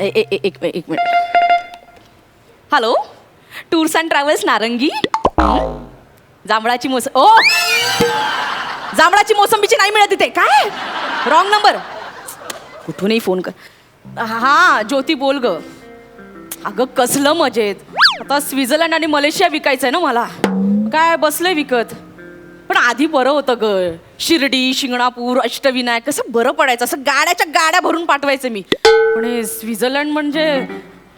ए- ए- ए- एक एक minute. Hello tours and travels नारंगी? जांभळाची मोस ओ! जांभळाची मोसंबीची नाही मिळत तिथे काय? रॉंग नंबर कुठूनही फोन कर. हा ज्योती बोल ग. अगं कसलं मजेत. आता स्वित्झर्लंड आणि मलेशिया विकायचंय ना मला. काय बसलंय विकत. पण आधी बरं होतं ग. शिर्डी शिंगणापूर अष्टविनायक कसं बरं पडायचं. असं गाड्याच्या गाड्या भरून पाठवायचं मी. पण हे स्वित्झर्लंड म्हणजे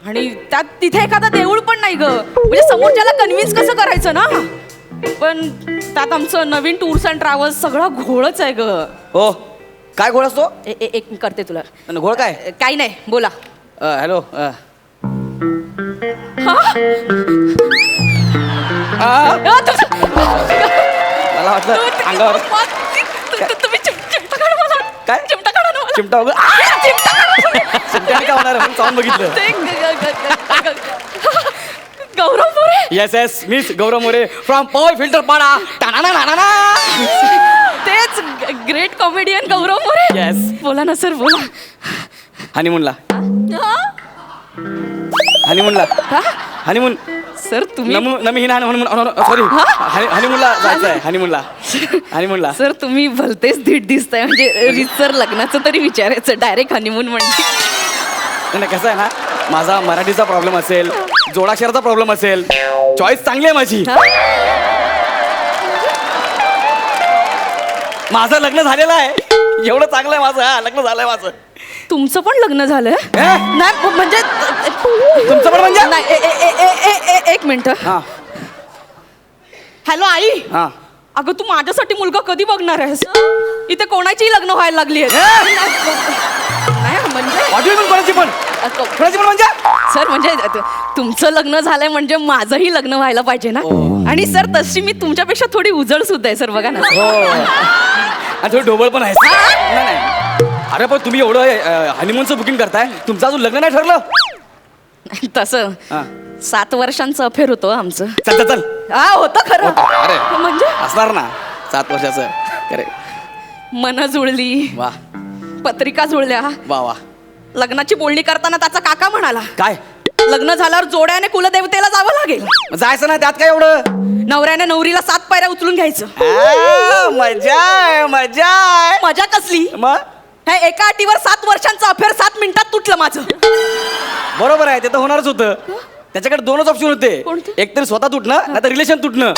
आणि त्यात तिथे एखादं देऊळ पण नाही ग. म्हणजे समोरच्याला कन्व्हिन्स कसं करायचं ना? पण त्यात आमचं नवीन टूर्स अँड ट्रॅव्हल्स सगळा घोळच आहे ग. हो. काय घोळ असतो? ए- ए- एक करते तुला. घोळ काय? काही नाही. बोला. हॅलो. आ, अ, तुझं- मला वाटलं अंगावर तु- तु- तुम्ही चिम- चिमटा काढा मला. काय? चिमटा काढा ना मला. चिमटा वगैरे आ! चिमटा काढा. चिमट्याने काय होणार आहे? चावून बघितलं ते ग- ग- ग- ग- ग- Gaurav More yes yes miss Gaurav More from power filter Pada टाना ना तेच great comedian Gaurav More Yes. बोला ना सर बोला हनीमूनला हा? हनीमूनला. हा? हनीमून. सर तुम्ही? नमू नमी हिना सॉरी हनीमूनला जायचं आहे हनीमूनला. हनीमूनला. सर तुम्ही भलतेच धीट दिसताय. म्हणजे रितसर लग्नाचं तरी विचारायचं. डायरेक्ट हनीमून म्हणजे. नाही, कसं आहे ना माझा मराठीचा प्रॉब्लेम असेल जोडाक्षराचा प्रॉब्लेम असेल चॉईस चांगली आहे माझी. हा? माझं लग्न झालेलं आहे. एवढं चांगलं आहे माझं हा लग्न झालंय माझं. तुमचं पण लग्न झालं हे? नाही म्हणजे तुमचं पण म्हणजे? नाही ए- ए- ए- ए- ए- ए- एक मिनिट. हा. हॅलो आई. हा. अगं तू माझ्यासाठी मुलगा कधी बघणार आहेस इथे कोणाचीही लग्न व्हायला लागली नाही म्हणजे? वाटली पण कोणाची पण? अ- कोणाची पण म्हणजे? सर म्हणजे त- तुमचं लग्न झालंय म्हणजे माझंही लग्न व्हायला पाहिजे ना? आणि सर तशी मी तुमच्यापेक्षा थोडी उजळ सुद्धा आहे सर बघा ना. हो. आणि थोडी ढोबळ पण नाही नाही. अरे पण तुम्ही एवढं हनीमूनचं बुकिंग करताय. तुमचं अजून लग्न नाही ठरलं? तसं. हा. सात वर्षांचं अफेअर होतं आमचं. चल चल चल. हा होतं खरं. अरे. म्हणजे? असणार ना. सात वर्षाचं. अरे. मन जुळली. वा. पत्रिका जुळल्या. वा वा. लग्नाची बोलणी करताना त्याचा काका म्हणाला. काय? लग्न झाल्यावर जोड्याने कुलदेवतेला जावं लागेल. मग जायचं नाही त्यात काय एवढं? नवऱ्याने नवरीला सात पायऱ्या उचलून घ्यायचं. आ, मजा आहे मजा आहे. मजा कसली? मग? हे एका अटीवर सात वर्षांचं अफेअर सात मिनिटात तुटलं माझं. बरोबर आहे ते तर होणारच होतं. त्याच्याकडे दोनच ऑप्शन होते. कोणते? एक तर स्वतः तुटणं नाही तर रिलेशन तुटणं.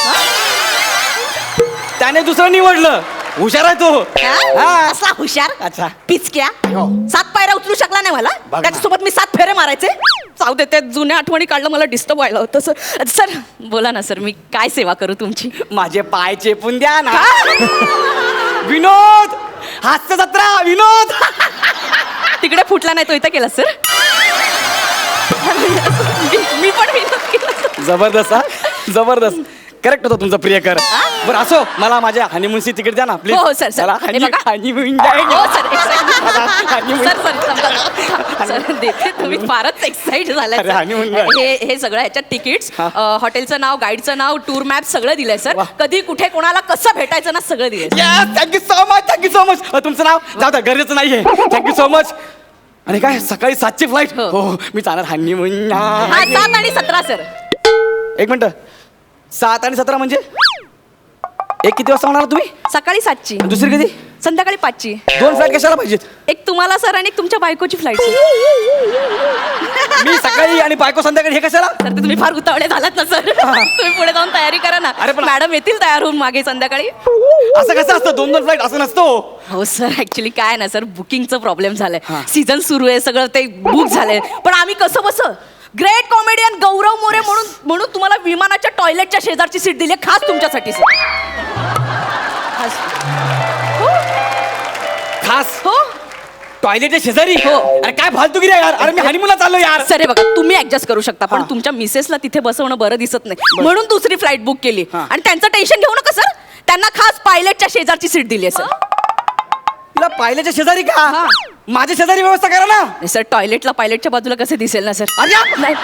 त्याने दुसरं निवडलं. हुशार आहे तो. हा? हा. असला हुशार? अच्छा. पिचक्या? हो. सात पायऱ्या उचलू शकला नाही मला. बघ ना. त्याच्यासोबत मी सात फेरे मारायचे. जाऊ दे त्या जुन्या आठवणी काढलं मला डिस्टर्ब व्हायला होतं सर सर बोला ना सर मी काय सेवा करू तुमची? माझे पाय चेपून द्या ना. विनोद! हास्य जत्रा विनोद. तिकडे फुटला नाही तो इथं केला सर मी- पण विनोद केला. sir. जबरदस्त हा? जबरदस्त. करेक्ट होतं तुमचं प्रियकर. बरं असो मला माझ्या हनीमूनची तिकीट द्या ना प्लीज हो, sir, sir. हे बघा. हनीमून हो. सर देते. तुम्ही फारच एक्साइट झालाय अरे, sir. honeymoon ला. हे हे सगळं ह्याच्यात तिकीट्स हा. हॉटेलचं नाव गाईडचं नाव टूर मॅप सगळं दिलंय सर वा. कधी कुठे कोणाला कसं भेटायचं ना सगळं दिलंय thank you so much thank you so much तुमचं नाव? जाऊ द्या गरजेचं नाहीये. थँक्यू सो मच आणि काय सकाळी सातची फ्लाईट हो. हो मी जाणार हनीमून हा सात आणि सतरा सर एक मिनिट. सात आणि सतरा म्हणजे? एक किती वाजता होणार तुम्ही? सकाळी सातची. दुसरी किती संध्याकाळी पाचची. दोन फ्लाईट कशाला पाहिजेत? एक तुम्हाला सर आणि एक तुमच्या बायकोची फ्लाईट मी सकाळी आणि बायको संध्याकाळी हे कशाला? तर ते तुम्ही फार उतावळे झालात ना सर. तुम्ही पुढे जाऊन तयारी करा ना. अरे पण- मॅडम येतील तयार होऊन मागे संध्याकाळी. असं कसं असतं? दोन दोन फ्लाईट असं नसतो. हो सर ऍक्च्युली काय ना सर बुकिंगचं प्रॉब्लेम झालाय. सीझन सुरू आहे सगळं ते बुक झालंय. पण आम्ही कसं बस? ग्रेट कॉमेडियन गौरव मोरे म्हणून म्हणून तुम्हाला विमानाच्या टॉयलेटच्या शेजारची सीट दिली आहे, खास तुमच्यासाठी सर. खास. हो. टॉयलेटच्या शेजारी? हो. अरे काय फालतुगिरी आहे यार अरे मी हनीमूनला चाललो यार. सर बघा तुम्ही ऍडजस्ट करू शकता पण. तुमच्या मिसेसला तिथे बसवणं बरं दिसत नाही. म्हणून दुसरी फ्लाईट बुक केली. हा. आणि त्यांचं टेन्शन घेऊ नका सर. त्यांना खास पायलटच्या शेजारची सीट दिली आहे सर. तुला पायल्याच्या शेजारी का. माझ्या शेजारी व्यवस्था करा ना. नाही सर टॉयलेटला पायलटच्या बाजूला कसे दिसेल ना सर? अरे नाही.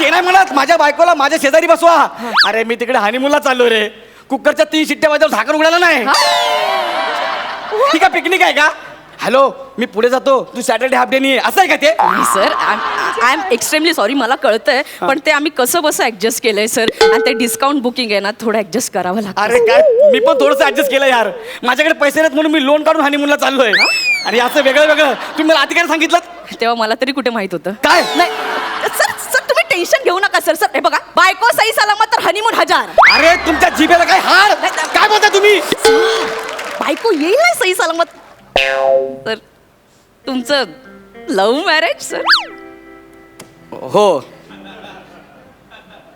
ते नाही म्हणत माझ्या बायकोला माझ्या शेजारी बसवा. अरे मी तिकडे हनीमूनला चाललो रे. कुकरच्या तीन शिट्ट्या वाजवून झाकण उघडायला नाही. ठीक आहे पिकनिक आहे का? हॅलो मी पुढे जातो. तू सॅटर्डे हाफ डे नाही असं आहे का ते? नाही sir I am extremely sorry मला कळतंय पण ते आम्ही कसं बसं ऍडजस्ट केलंय सर आणि ते डिस्काउंट बुकिंग आहे ना थोडं ऍडजस्ट करावं लागतं अरे काय? मी पण थोडंसं ऍडजस्ट केलं यार. माझ्याकडे पैसे नाहीत म्हणून मी लोन काढून हनीमूनला चाललोय. आणि असं वेगळं वेगळं. तुम्ही मला आधी काय सांगितलं? तेव्हा मला तरी कुठे माहीत होतं? काय? नाही सर सर तुम्ही टेन्शन घेऊ नका सर सर हे बघा बायको सही सलामत तर हनीमून हजार. अरे तुमच्या जिभेला काय हाड काय बोलता तुम्ही? बायको येईल ना सही सलामत? तर तुमचं लव्ह मॅरेज सर? हो.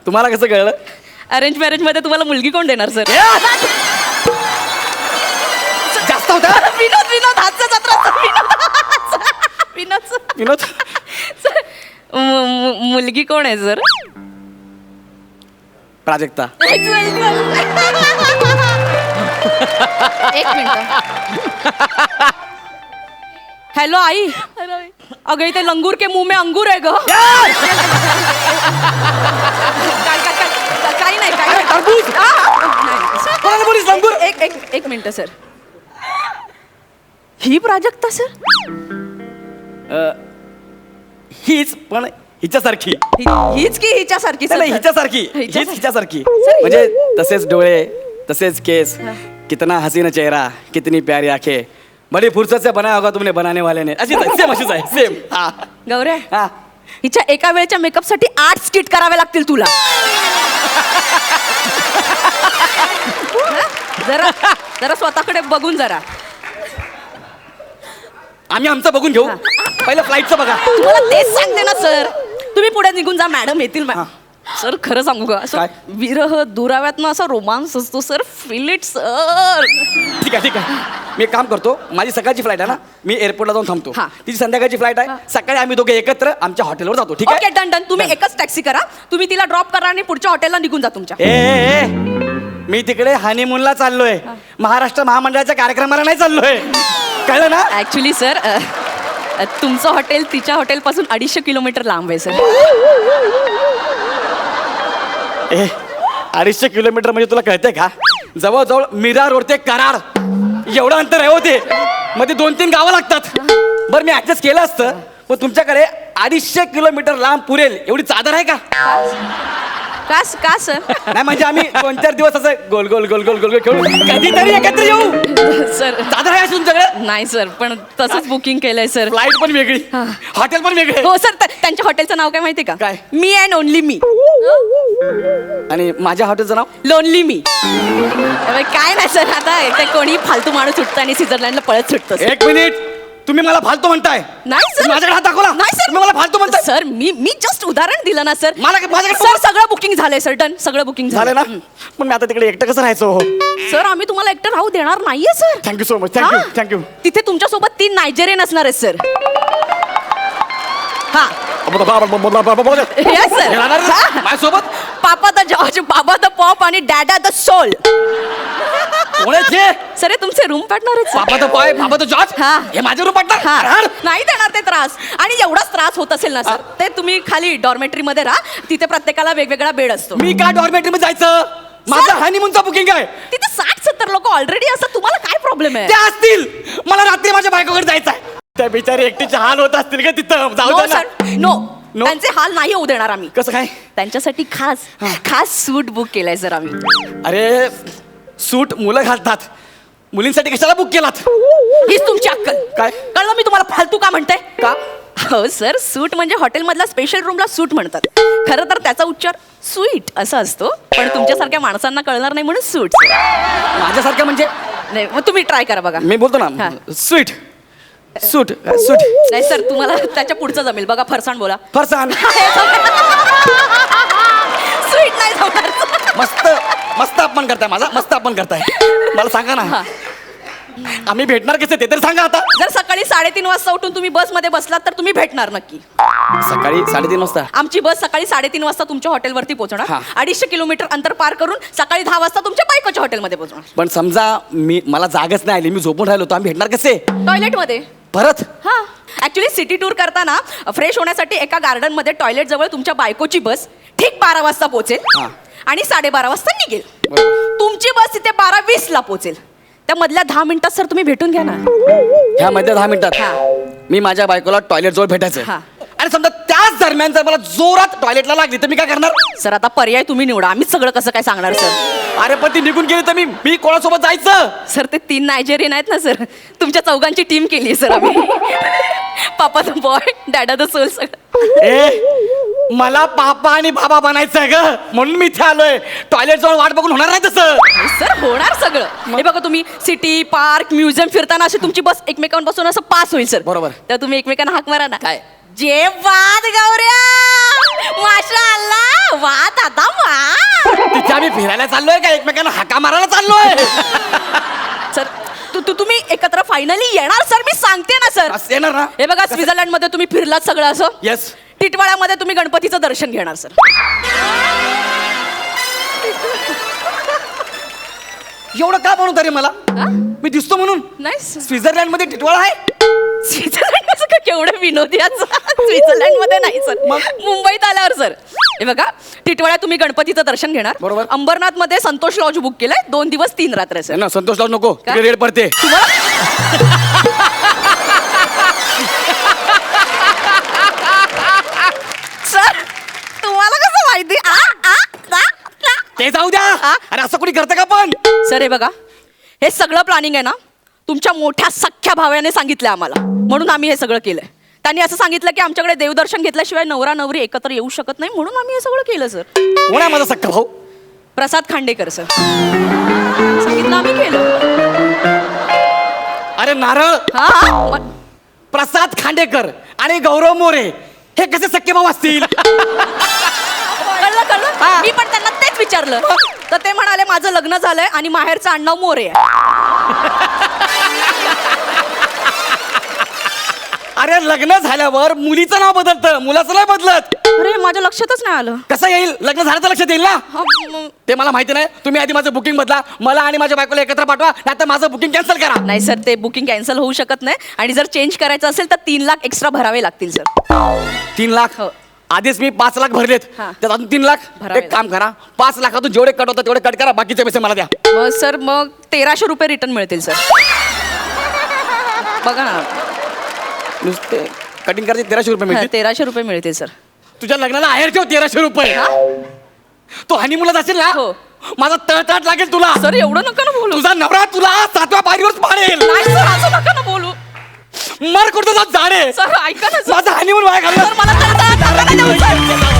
तुम्हाला कसं कळलं? अरेंज मॅरेजमध्ये तुम्हाला मुलगी कोण देणार सर! जास्त होता? विनोद विनोद जत्रा विनोद विनोद sir. विनोद? सर, मु- मु- मुलगी कोण आहे सर? प्राजक्ता. एक मिनिट. हॅलो आई. अगं इथे लंगूर के मुंह में अंगूर आहे ग. काय काय काय काही नाही काही नाही. टरबूज! नाही. कोणाला बोलीस लंगूर? एक एक एक मिनिट सर. ही प्राजक्ता सर? हीच पण हिच्यासारखी. हि- हीच की हिच्यासारखी नाही, नाही, सर? हिच्यासारखी. हीच हिच्यासारखी. हिच्यासारखी सर, म्हणजे तसेच डोळे तसेच केस. कितना हसीना चेहरा कितनी प्यारी आंखें। बड़ी फुर्सत से बनाया होगा तुमने बनाने वाले ने। आहे सेम अशीच आहे सेम हा गौऱ्या हा। हिच्या एका वेळच्या मेकअपसाठी आठ स्किट करावे लागतील तुला? जरा जरा स्वतःकडे बघून जरा. आम्ही आमचं बघून घेऊ. पहिलं फ्लाईटचं बघा. तुम्हाला तेच सांगते ना सर तुम्ही पुढे निघून जा मॅडम येतील मॅ-. सर खरं सांगू का? असं काय? विरह दुराव्यात असा रोमांस असतो सर. Feel it sir. ठीक आहे ठीक आहे. मी एक काम करतो. माझी सकाळची फ्लाईट आहे ना मी एअरपोर्टला जाऊन थांबतो. हा. तिची संध्याकाळची फ्लाईट आहे. सकाळी आम्ही दोघे एकत्र आमच्या हॉटेलवर जातो ठीक ओके आहे डन डन तुम्ही एकच टॅक्सी करा. तुम्ही तिला ड्रॉप करा आणि पुढच्या हॉटेलला निघून जा तुमच्या. ए, ए, ए. मी तिकडे हनीमूनला चाललोय. महाराष्ट्र महामंडळाच्या कार्यक्रमाला नाही चाललोय. कळलं ना? ऍक्च्युली सर तुमचं हॉटेल तिच्या हॉटेलपासून अडीचशे किलोमीटर लांब आहे सर ए अडीचशे किलोमीटर म्हणजे तुला कळतंय का? जवळजवळ मीरा रोड ते कराड. एवढं अंतर आहे होते मध्ये दोन तीन गावं लागतात. बरं मी ऍडजस्ट केलं असतं पण तुमच्याकडे अडीचशे किलोमीटर लांब पुरेल एवढी चादर आहे का? का का सर नाही म्हणजे आम्ही दोन चार दिवस असं गोल गोल गोल गोल गोल गोल खेळू. कधीतरी एकत्र येऊ. सर. चादर आहे अशी तुमच्याकडे? नाही सर पण तसंच बुकिंग केलंय सर. फ्लाईट पण वेगळी. हॉटेल पण वेगळे. हो सर त्यांच्या हॉटेलचं नाव काय माहिती का? काय? मी अँड ओनली मी आणि माझ्या हॉटेलचं नाव लोनली मी काय नाही सर आता ते कोणी फालतू माणूस सुटतं आणि स्वित्झर्लंडला पळत सुटतं sir. एक मिनिट. तुम्ही मला फालतू म्हणताय. नाही सर. तुम्ही माझ्याकडे हात दाखवला. नाही सर. तुम्ही मला फालतू म्हणताय. सर मी मी जस्ट उदाहरण दिलं ना सर. मला माझ्याकडे सर सगळं बुकिंग झालंय सर. डन सगळं बुकिंग झालं झालं ना? पण मी आता तिकडे एकटं कसं राहायचं हो? सर आम्ही तुम्हाला एकटं राहू देणार नाहीये sir. Thank you so much thank you हा. थँक्यू तिथे तुमच्यासोबत तीन नायजेरियन असणार आहेत सर. हा. Yes, sir. हा. माझ्यासोबत? Papa the George Baba the pop आणि डॅडा द सोल. कोणाचे सर हे तुमचे रूम पार्टनर आहेत sir. बाबा तो पाय बाबा तो जॉर्ज? हा. हे माझ्या रूम हा. नाही देणार ते त्रास. आणि एवढाच त्रास होत असेल ना सर ते तुम्ही खाली डॉर्मेटरी मध्ये राहा. तिथे प्रत्येकाला वेगवेगळा बेड असतो. मी का डॉर्मेटरी मध्ये जायचं? माझं हनीमूनचा बुकिंग आहे. तिथे साठ सत्तर लोक ऑलरेडी असतात. तुम्हाला काय प्रॉब्लेम आहे? ते असतील. मला रात्री माझ्या बायकोकडे जायचं आहे त्या बिचारी एकटीचे हाल होत असतील का तिथं. जाऊ नो दे ना. Sir no No? त्यांचे हाल नाही होऊ देणार आम्ही. कसं काय? त्यांच्यासाठी खास खास सूट बुक केलाय सर आम्ही. अरे सूट मुलं घालतात. मुलींसाठी कशाला बुक केलात? हीच तुमची अक्कल. काय? कळलं मी तुम्हाला फालतू का म्हणते? का? हो सर सूट म्हणजे हॉटेलमधल्या स्पेशल रूमला सूट म्हणतात. खरं तर त्याचा उच्चार स्वीट असा असतो पण तुमच्यासारख्या माणसांना कळणार नाही म्हणून सूट माझ्यासारखं म्हणजे? नाही मग तुम्ही ट्राय करा बघा. मी बोलतो ना हा. Sweet suite suite. नाही सर तुम्हाला त्याच्या पुढचं जमेल. बघा फरसाण बोला. फरसान स्वीट नाही जमणार. मस्त मस्त अपमान करताय माझा मस्त अपमान करताय. मला सांगा ना. हा. आम्ही भेटणार कसे? ते तर सांगा आता. जर सकाळी साडेतीन वाजता उठून तुम्ही बसमध्ये बसलात तर तुम्ही भेटणार नक्की. सकाळी साडेतीन वाजता? आमची बस सकाळी साडेतीन वाजता तुमच्या हॉटेलवरती पोहोचणार. हा. अडीचशे किलोमीटर अंतर पार करून सकाळी दहा वाजता तुमच्या बायकोच्या हॉटेलमध्ये पोहोचणार. पण समजा मी मला जागच नाही आली मी झोपून राहिलो तर आम्ही भेटणार कसे? टॉयलेटमध्ये. परत हा ऍक्च्युली सिटी टूर करताना फ्रेश होण्यासाठी एका गार्डनमध्ये टॉयलेट जवळ तुमच्या बायकोची बस ठीक बारा वाजता पोहोचेल हा. आणि साडेबारा वाजता निघेल. तुमची बस तिथे बारा वीस ला पोहोचेल त्या मधल्या दहा मिनिटात सर तुम्ही भेटून घ्या ना ह्या मध्ये दहा मिनिटात हा. मी माझ्या बायकोला टॉयलेट जवळ भेटायचं हा. आणि समजा त्याच दरम्यान जर मला जोरात टॉयलेटला लागली तर मी काय करणार सर आता पर्याय तुम्ही निवडा. आम्हीच सगळं कसं काय सांगणार सर? अरे पण ती निघून गेली तर मी मी कोणासोबत जायचं? सर ते तीन नायजेरियन आहेत ना सर. तुमच्या चौघांची टीम केली सर आम्ही. Papa the boy dada the soul सगळं. ए मला पापा आणि बाबा बनायचंय ग. म्हणून मी इथे आलोय. टॉयलेट जवळ वाट बघून होणार नाही तसं. सर होणार सगळं. हे बघा तुम्ही सिटी पार्क म्युझियम फिरताना अशी तुमची बस एकमेकांपासून असं पास होईल सर. बरोबर. तर तुम्ही एकमेकांना हाक मारा ना. काय? जे वाद गौऱ्या! माशा अल्ला वाद आता वा. तिथे आम्ही फिरायला चाललोय का? एकमेकांना हाका मारायला चाललोय? सर तू तू तुम्ही एकत्र फायनली येणार सर? मी सांगते ना सर. असं येणार ना? हे बघा स्वित्झर्लंडमध्ये तुम्ही फिरलात सगळं असं? येस टिटवाळ्यामध्ये तुम्ही गणपतीचं दर्शन घेणार सर. एवढं का म्हणू तरी मला? हा? मी दिसतो म्हणून. नाही सर. स्वित्झर्लंडमध्ये टिटवाळा आहे? स्वित्झर्लंड कसं काय केवढं विनोदी आज स्वित्झर्लंडमध्ये नाही सर? मुंबईत आल्यावर सर. हे बघा टिटवाळ्यात तुम्ही गणपतीचं दर्शन घेणार. बरोबर. अंबरनाथमध्ये संतोष लॉज बुक केलंय. दोन दिवस तीन रात्र सर. ना संतोष लावू नको. का? तिकडे रेड पडते. सर तुम्हाला कसं माहिती? आ आ आ, आ. ते जाऊ द्या. हा? अरे असं कोणी करतं का पण? सर हे बघा. हे सगळं प्लॅनिंग आहे ना? तुमच्या मोठ्या सख्ख्या भाव्याने सांगितलं आम्हाला. म्हणून आम्ही हे सगळं केलंय. त्यांनी असं सांगितलं की आमच्याकडे देवदर्शन घेतल्याशिवाय नवरा नवरी एकत्र येऊ शकत नाही म्हणून आम्ही हे सगळं केलं सर. कोण आहे माझा सख्खा भाऊ? प्रसाद खांडेकर सर. सांगितलं आम्ही केलं. अरे नारळ! हा हा. प्रसाद खांडेकर आणि गौरव मोरे हे कसे सख्खे भाऊ असतील? कळलं कळलं? मी पण त्यांना तेच विचारलं. तर ते म्हणाले माझं लग्न झालंय आणि माहेरचं आडनाव मोरे आहे. अरे लग्न झाल्यावर मुलीचं नाव बदलतं. मुलाचं नाही बदलत. अरे माझ्या लक्षातच नाही आलं. कसं येईल? लग्न झालं तर लक्षात येईल ना? हा, म- ते मला माहिती नाही. तुम्ही आधी माझं बुकिंग बदला. मला आणि माझ्या बायकोला एकत्र पाठवा. नाही माझं बुकिंग कॅन्सल करा. नाही सर ते बुकिंग कॅन्सल होऊ शकत नाही. आणि जर चेंज करायचं असेल तर तीन लाख एक्स्ट्रा भरावे लागतील सर. तीन लाख? हो. आधीच मी पाच लाख भरलेत. हा. त्यात अजून तीन लाख? भरावे एक काम करा. पाच लाखातून जेवढे कट होतात तेवढे कट करा. बाकीचे पैसे मला द्या. मग सर मग तेराशे रुपये रिटर्न मिळतील सर. बघा ना. नुसते कटिंग करायचे तेराशे रुपये मिळतील. तेराशे रुपये मिळतील सर तुझ्या लग्नाला आहेर ठेव तेराशे रुपये. हा? तो हनीमुलात असेल ना? हो. माझा तळतळाट लागेल तुला. सर एवढं नका ना बोलू. तुझा नवरा तुला सातव्या पायरीवर पाडेल नाही सर असं नका ना बोलू. मर कुठं झाडे सर ऐका ना सर माझा हनीमून वाया घालणार. तळतळाट सर. मला